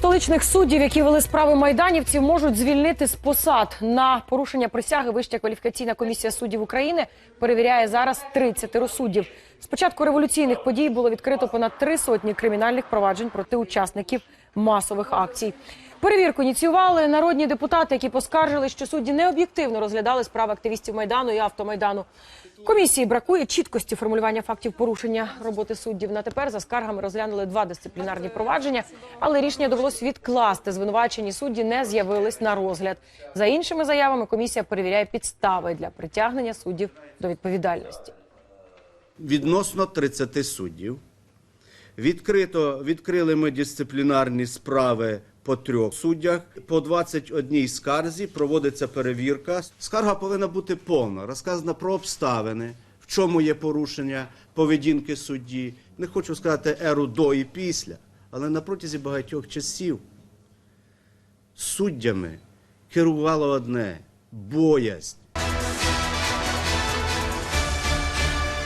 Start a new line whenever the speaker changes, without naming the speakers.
Столичних суддів, які вели справи майданівців, можуть звільнити з посад на порушення присяги. Вища кваліфікаційна комісія суддів України перевіряє зараз 30 суддів. З початку революційних подій було відкрито понад три сотні кримінальних проваджень проти учасників масових акцій. Перевірку ініціювали народні депутати, які поскаржили, що судді необ'єктивно розглядали справи активістів майдану і автомайдану. Комісії бракує чіткості формулювання фактів порушення роботи суддів. На тепер за скаргами розглянули два дисциплінарні провадження, але рішення довелось відкласти. Звинувачені судді не з'явились на розгляд. За іншими заявами, комісія перевіряє підстави для притягнення суддів до відповідальності.
Відносно 30 суддів. Відкрито, відкрили ми дисциплінарні справи по трьох суддях. По 21 скарзі проводиться перевірка. Скарга повинна бути повна, розказана про обставини, в чому є порушення поведінки судді. Не хочу сказати еру до і після, але на протязі багатьох часів суддями керувало одне боязнь